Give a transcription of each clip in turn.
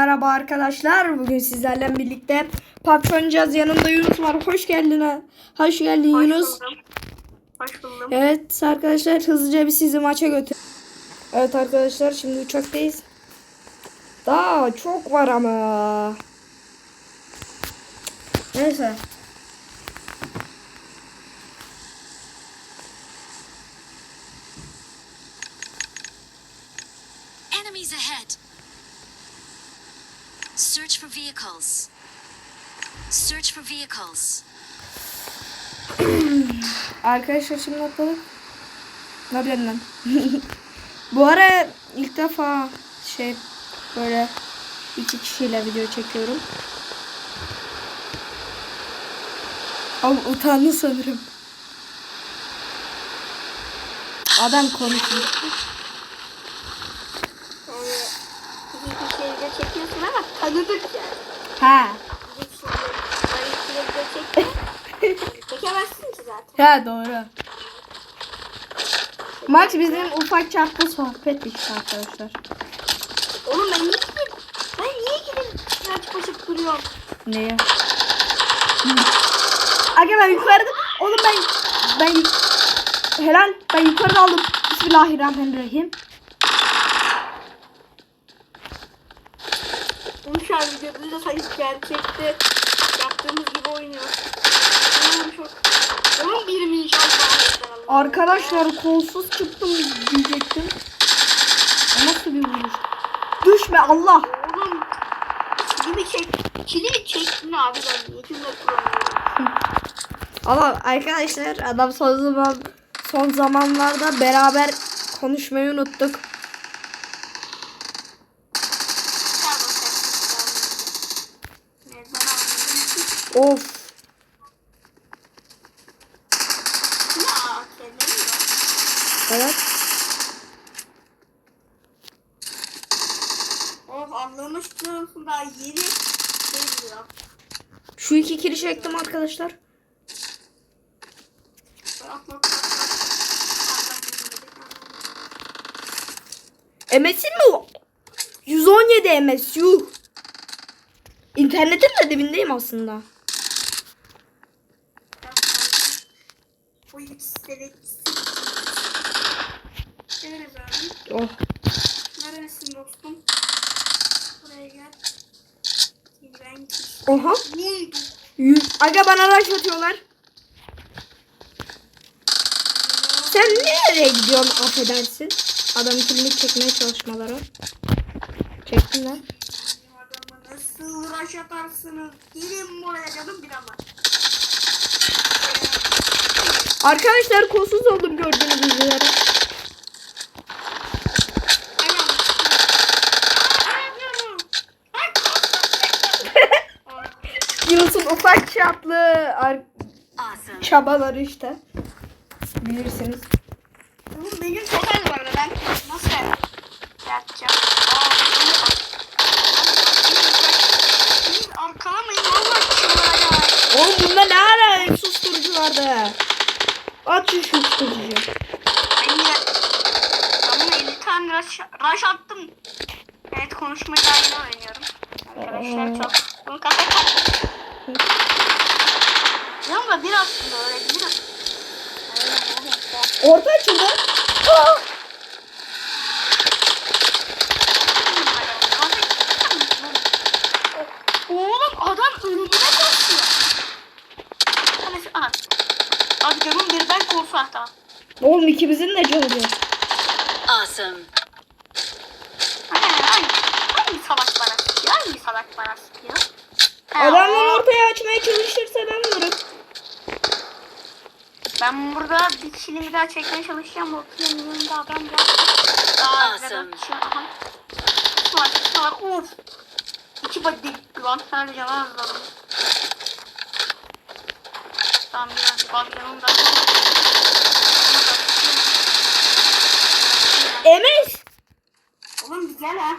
Merhaba arkadaşlar. Bugün sizlerle birlikte PUBG oynayacağız. Yanımda Yunus var. Hoş geldin. ha. Hoş geldin Hoş Yunus. buldum. Hoş buldum. Evet arkadaşlar hızlıca bir sizi maça götür. Evet arkadaşlar şimdi uçaktayız. Daha çok var ama. Neyse. Enemies ahead. Search for vehicles. Search for vehicles. Arkadaşlar şimdi atladık. Ne lan? Bu ara ilk defa şey böyle iki kişiyle video çekiyorum. Ama utandı sanırım. Adam konuşuyor. Yani iki kişiyle çekiyorsun ama tanıdık yani. Ha. Çekemezsin ki zaten. Ha doğru. Max bizim ufak çaplı sohbet işte arkadaşlar. Oğlum ben niye gideyim? Ben niye gideyim? Açıp açıp duruyorum. Neye? Aga ben yukarıda. Oğlum ben ben helal ben yukarıda aldım. Bismillahirrahmanirrahim. Oğlum şu an videoda sanki gerçekte yaptığımız gibi oynuyoruz. Oğlum çok... Oğlum bir mi inşallah? Arkadaşlar kolsuz çıktım diyecektim. O nasıl bir vuruş? Düşme Allah. Oğlum kilimi çek. Kilimi çektin abi ben niyetimle kullanıyorum. Ama arkadaşlar adam son zaman son zamanlarda beraber konuşmayı unuttuk. Pardon sen. Ne zaman Of. Ya. Evet. Of anlamıştım. Daha yeni diyor. Şu iki kiri çektim arkadaşlar. MS'in mi o? 117 MS yuh. İnternetin de dibindeyim aslında. Bu ikisi Geliriz abi. Oh. Neredesin dostum? Buraya gel. Ben Oha. Yüz. Aga bana araç atıyorlar. Sen nereye gidiyorsun affedersin? Adam kimlik çekmeye çalışmaları. Çektiler. Adamı nasıl uğraş atarsınız? Gelin buraya canım bir ama. Arkadaşlar kolsuz oldum gördüğünüz üzere. Ufak çaplı çabaları işte. Bilirsiniz. Benim çok az var ben nasıl yapacağım? Arkalamayın valla ya. Oğlum bunda ne ara susturucu vardı? At şu susturucuyu. Ben ben yine 50 tane rush, rush attım. Evet konuşmayı da yine öğreniyorum. Arkadaşlar çok. Bunu kafaya taktım. Ya da bir aslında öyle bir Orta açıldı. Aa! Oğlum adam ölümüne koşuyor. Neyse aha. Abi canım birden korsu hatta. Oğlum ikimizin de canı bir. Awesome. Hangi, hangi, hangi salak bana sıkıyor? Hangi salak bana sıkıyor? Adamlar ortaya açmaya çalışırsa ben vururum. Ben burada bir kişiliği bir daha çekmeye çalışacağım. O kilenin yanında adam var. Daha Awesome. güzel. Şey, aha. Salak salak of. İki body lan sadece azladım. Tamam biraz bak yanımda. Emes. Oğlum güzel ha.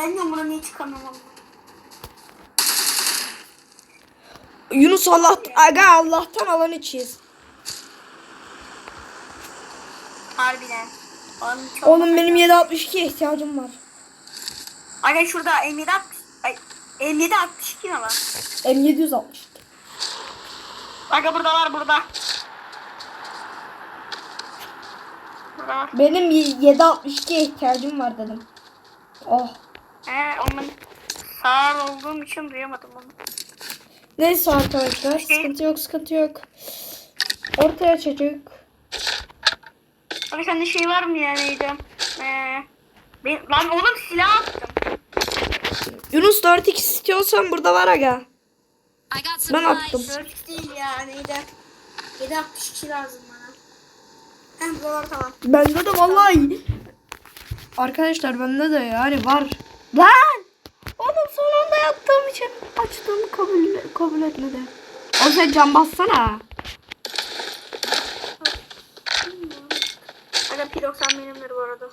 Ben de buna niye çıkamıyorum? Yunus Allah aga Allah'tan alan içiyiz. Harbiden. Oğlum, çok Oğlum benim 762 ihtiyacım var. Aga şurada M7 60. Ay M7 62 ne var? M762. Aga burada var burada. Burada var. Benim 762 ihtiyacım var dedim. Oh. He onun sağır olduğum için duyamadım onu. Neyse arkadaşlar sıkıntı yok sıkıntı yok. Ortaya çocuk. Abi sende şey var mı ya neydi? Ee, ben, lan oğlum silah attım. Yunus 4x istiyorsan burada var aga. Ben attım. 4 değil ya neydi? 762 lazım bana. Hem burada var tamam. Bende de vallahi. Arkadaşlar bende de yani var. Lan! Oğlum son anda yattığım için açtığımı kabul, kabul etmedi. O sen can bassana. Aga P90 benimdir bu arada.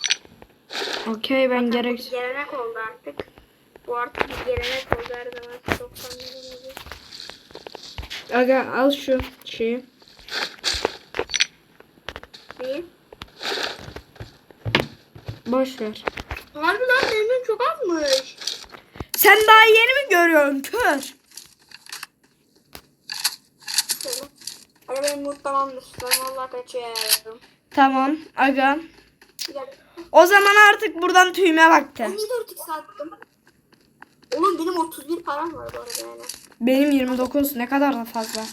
Okey ben gerek. gelenek oldu artık. Bu artık bir gelenek oldu her zaman P90 benimdir. Aga al şu şeyi. Değil. Boş ver. Harbi lan benim çok azmış. Sen daha yeni mi görüyorsun kör? Aga benim mood tamamdır. Ben valla kaçıyorum. Tamam aga. O zaman artık buradan tüyme vakti. Ben niye 4 x attım? Oğlum benim 31 param var bu arada yani. Benim 29 ne kadar da fazla.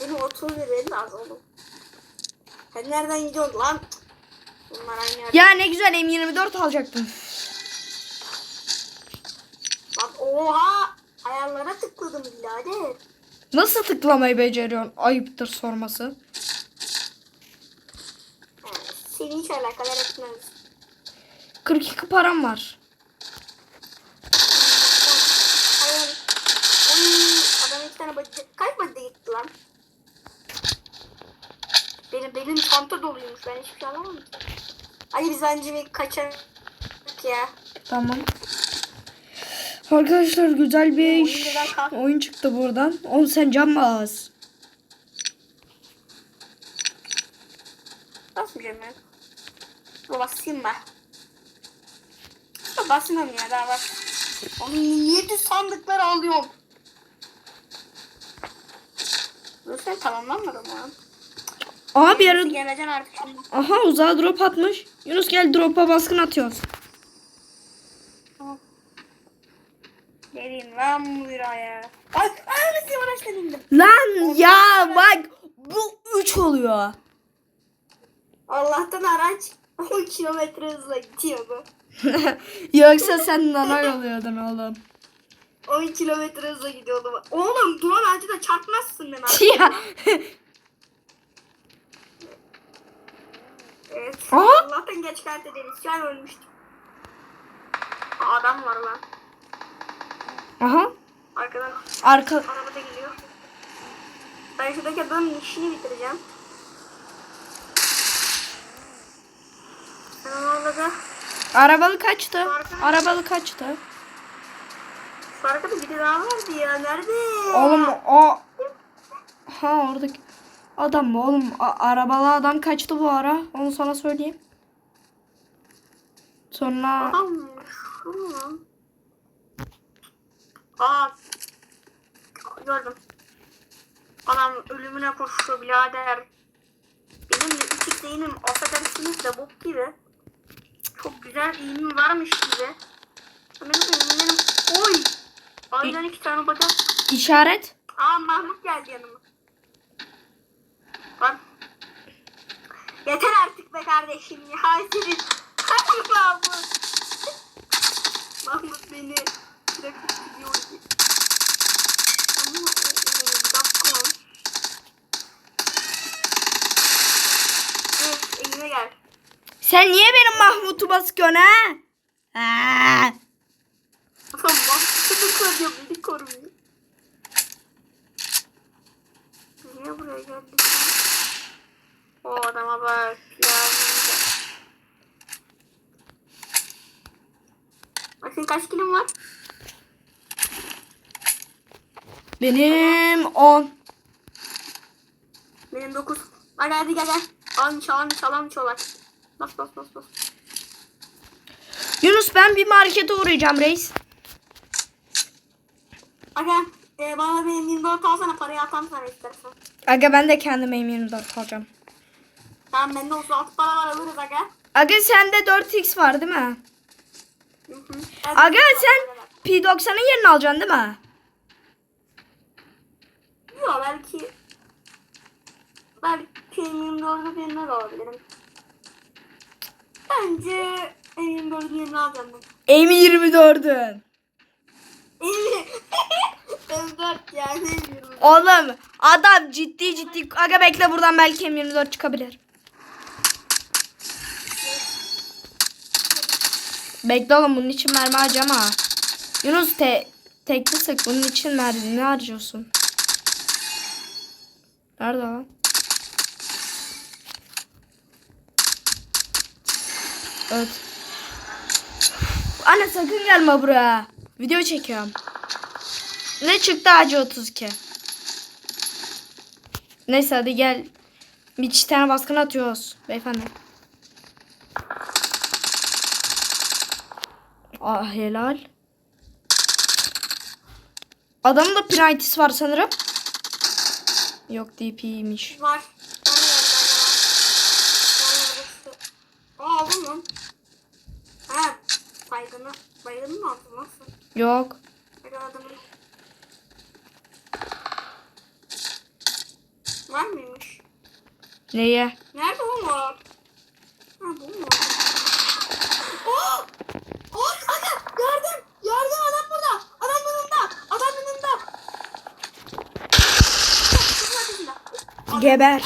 Benim 31 benim az oğlum. Sen nereden gidiyorsun lan? Bunlar aynı yerde. Ya ne güzel M24 alacaktım. Bak oha! Ayarlara tıkladım birader. Nasıl tıklamayı beceriyorsun? Ayıptır sorması. Ha, seni hiç alakadar etmez. 42 param var. Hayır. Oy, adam iki tane body. Kaç body gitti lan? Benim benim çanta doluymuş. Ben hiçbir şey alamadım. ki. Hadi biz bence bir kaçalım ya. Tamam. Arkadaşlar güzel bir Oyun çıktı buradan. Oğlum sen can bas. Basmayacağım ya. Dur basayım ben. Dur basmam ya daha bak. Oğlum niye düz sandıkları alıyorum? Dur sen tamamlanmadı mı? Aha bir ara... Geleceksin artık şimdi. Aha uzağa drop atmış. Yunus gel drop'a baskın atıyoruz. Geleyim lan buraya. Ay, ay nasıl yavaştan indim. Lan ya bak bu 3 oluyor. Allah'tan araç 10 kilometre hızla gidiyordu. Yoksa sen nanay oluyordun oğlum. 10 kilometre hızla gidiyordu. Oğlum duman ağacına çarpmazsın ben ya. Evet. Aa! Allah'tan geç kart ederiz. Şu an ölmüştüm. Aa, adam var lan. Aha. Arkadan Arka arabada geliyor. Ben şuradaki adamın işini bitireceğim. Sen onu orada arabalı kaçtı. Arabalı kaçtı. Şu arkada biri daha vardı ya. Nerede? Oğlum o ha oradaki adam mı oğlum A- arabalı adam kaçtı bu ara onu sana söyleyeyim. Sonra Adam mı? Aa. Gördüm. Adam ölümüne koşuyor birader. Benim iki değilim affedersiniz de bok gibi. Çok güzel eğimim varmış gibi. Benim eğimlerim... Oy! Aynen iki tane bacak. işaret Aa Mahmut geldi yanıma. Yeter artık be kardeşim ya. Senin. Hadi Mahmut. Mahmut beni bırakıp gidiyor. Sen niye benim Mahmut'u basıyorsun ha? Ha. Tamam Mahmut'u koruyor beni korumuyor. Niye buraya geldik? O adama bak. Ya. Bak senin kaç kilon var? Benim 10. Benim 9. Hadi hadi gel gel. İçi alan içi olay. Bas bas bas bas. Yunus ben bir markete uğrayacağım reis. Aga e, bana benim 24 alsana parayı atam sana istersen. Aga ben de kendime M24 alacağım. Tamam bende 36 para var alırız aga. Aga sende 4x var değil mi? Aga 36 sen para var. P90'ın yerini alacaksın değil mi? Yok belki belki 24'ü birine de alabilirim. Bence M24'ü birine alacağım ben. M24'ün. M4 yani M24. Oğlum adam ciddi ciddi. Aga bekle buradan belki M24 çıkabilir. Bekle oğlum bunun için mermi harcama. Yunus te tekli sık bunun için mermi harcıyorsun? Nerede lan? Evet. Anne sakın gelme buraya. Video çekiyorum. Ne çıktı acı 32? Neyse hadi gel. Bir iki tane baskın atıyoruz beyefendi. Ah helal. Adamın da printis var sanırım. Yok DP'ymiş. Var. Aa mı? Ha. Baygını. Baygını mı aldın nasıl? Yok. Adamın. Var mıymış? Neye? Nerede o var? Ha bu mu? Oh! Oh! Aga! Yardım! Yardım adam burada! Adam yanımda! Adam yanımda! Geber.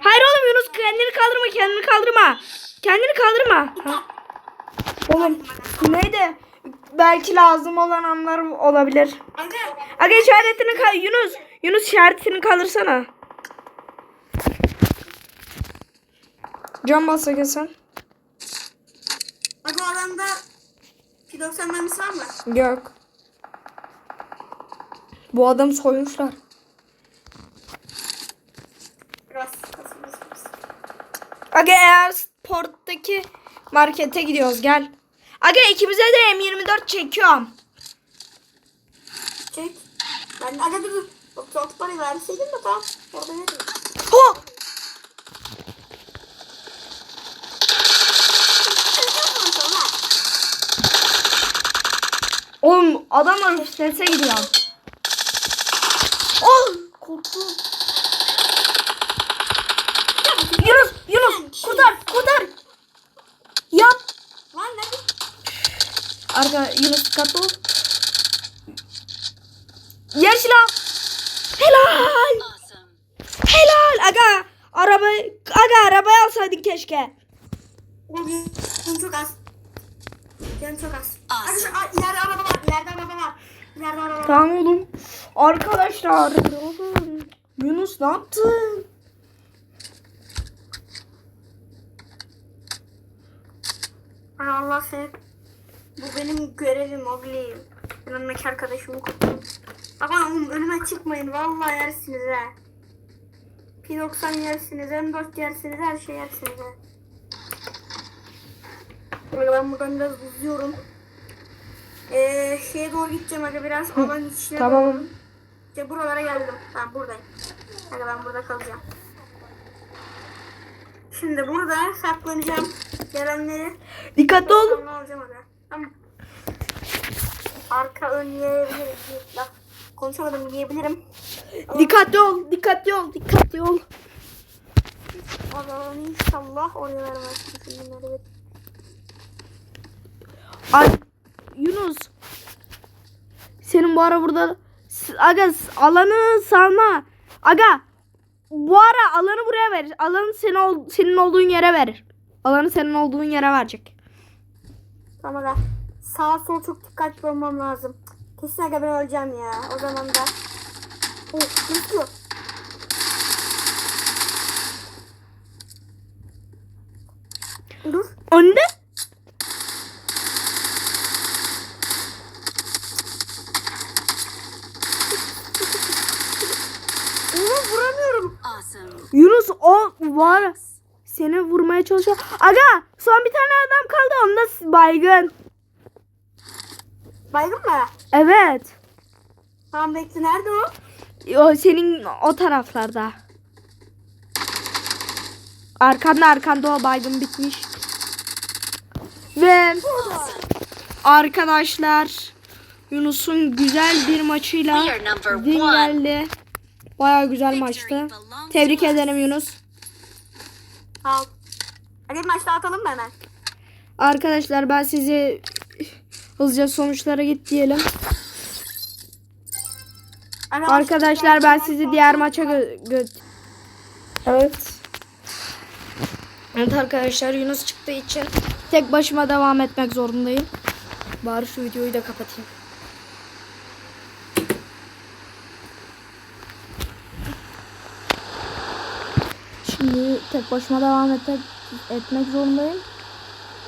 Hayır oğlum Yunus kendini kaldırma kendini kaldırma. Kendini kaldırma. Ha. Oğlum neydi? Belki lazım olan anlar olabilir. Aga! Aga işaretini kal Yunus. Yunus işaretini kaldırsana. Can bas Aga sen. Aga o adamda P90 mermisi var mı? Yok. Bu adam soymuşlar. Biraz. biraz, biraz, biraz. Aga eğer sporttaki markete gidiyoruz gel. Aga ikimize de M24 çekiyorum. Çek. Ben aga dur dur. Çok çok parayı verseydin de tamam. Orada veririm. Ho! Oğlum adamlar strese gidiyor. Oh! Korktum. Yunus, Yunus, kurtar, kurtar. Yap. Lan nerede? Arka Yunus dikkatli ol. Yer silah. Helal. Helal. Aga araba aga arabayı alsaydın keşke. Çok az. Canım çok az. Aa, ileride araba var. İleride araba var. İleride araba var. Tamam oğlum. Arkadaşlar. Oğlum. Yunus ne yaptın? Ay Allah seni. Bu benim görevim Ogli. Önümdeki arkadaşımı kurtardım. Bak oğlum önüme çıkmayın. Vallahi yersiniz ha. P90 yersiniz, M4 yersiniz, her şey yersiniz ha. Böyle ben buradan biraz uzuyorum. Ee, şeye doğru gideceğim aga biraz alan içine Tamam. doğru. İşte buralara geldim. Ben buradayım. Aga ben burada kalacağım. Şimdi burada saklanacağım. Gelenleri Dikkatli ol. Alacağım. Arka ön yiyebiliriz. Laf. Konuşamadım yiyebilirim. Dikkatli ol. Dikkatli ol. Dikkatli ol. Allah'ım inşallah oraya vermez. Evet. Ay Yunus. Senin bu ara burada S- aga s- alanı salma. Aga bu ara alanı buraya ver. Alanı senin, ol, senin olduğun yere ver. Alanı senin olduğun yere verecek. Tamam aga. Sağa sol çok dikkatli olmam lazım. Kesin aga ben öleceğim ya. O zaman da. Oh, ne çıkıyor? Dur. Önde. Oğlum vuramıyorum. Awesome. Yunus o var. Seni vurmaya çalışıyor. Aga son bir tane adam kaldı. Onda baygın. Baygın mı? Evet. Tamam bekle nerede o? O senin o taraflarda. Arkanda arkanda o baygın bitmiş. Ve arkadaşlar Yunus'un güzel bir maçıyla geldi. Baya güzel maçtı. Tebrik ederim Yunus. Al. Hadi maçta atalım mı hemen? Arkadaşlar ben sizi hızlıca sonuçlara git diyelim. Arkadaşlar ben sizi diğer maça gö- gö- Evet. Evet arkadaşlar Yunus çıktığı için tek başıma devam etmek zorundayım. Bari şu videoyu da kapatayım. Şimdi tek başıma devam et- etmek zorundayım.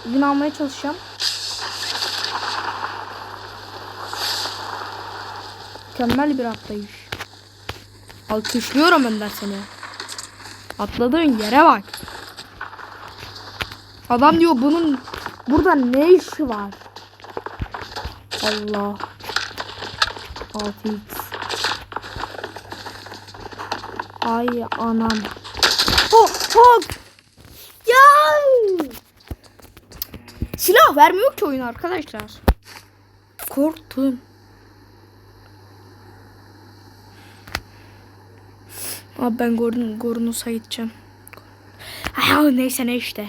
Gün almaya çalışacağım. Mükemmel bir atlayış. Alkışlıyorum Önder seni. Atladığın yere bak. Adam diyor bunun burada ne işi var? Allah. 6x. Ay anam. Hop hop. Ya. Silah vermiyor ki oyun arkadaşlar. Korktum. Abi ben Gorn Gornus'a gideceğim. Ay, neyse ne işte.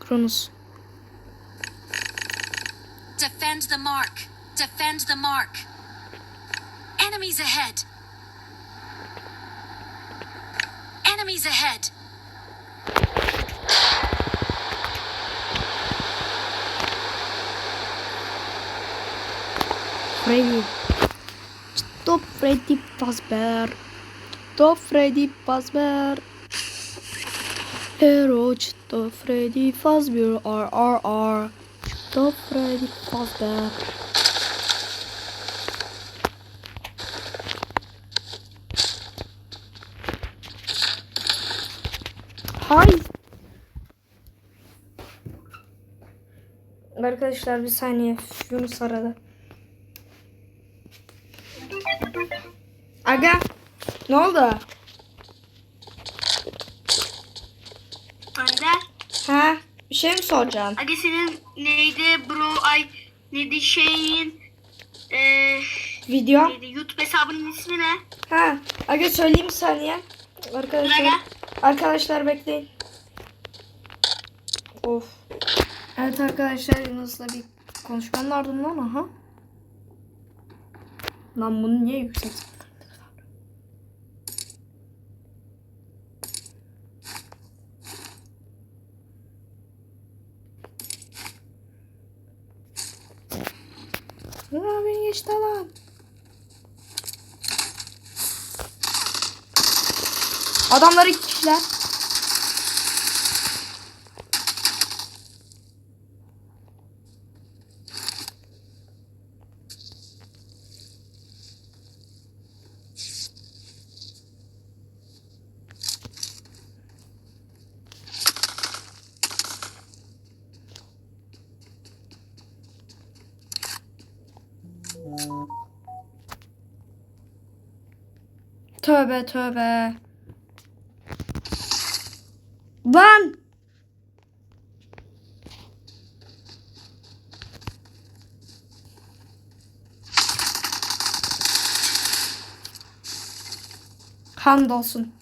Kronus. Defend the mark. Defend the mark. Enemies ahead. Enemies ahead. Freddy. Stop Freddy Fazbear. Stop Freddy Fazbear. Hero Stop Freddy Fazbear RRR. Stop Freddy Fazbear. Hay. Arkadaşlar bir saniye. Yunus aradı. Aga. Ne oldu? Önder. Ha? Bir şey mi soracaksın? Hadi senin neydi bro ay neydi şeyin eee Video. neydi YouTube hesabının ismi ne? Ha. Aga söyleyeyim saniye. Arkadaşlar. Aga. Arkadaşlar bekleyin. Of. Evet arkadaşlar Yunus'la bir konuşmanın ardından aha. Lan bunu niye yüksek? Aa, beni geçti lan. Adamlar iki kişiler. Tövbe tövbe. Lan! Hamdolsun.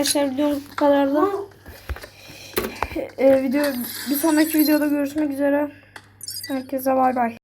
Arkadaşlar videomuz bu kadardı. Ee, video bir sonraki videoda görüşmek üzere. Herkese bay bay.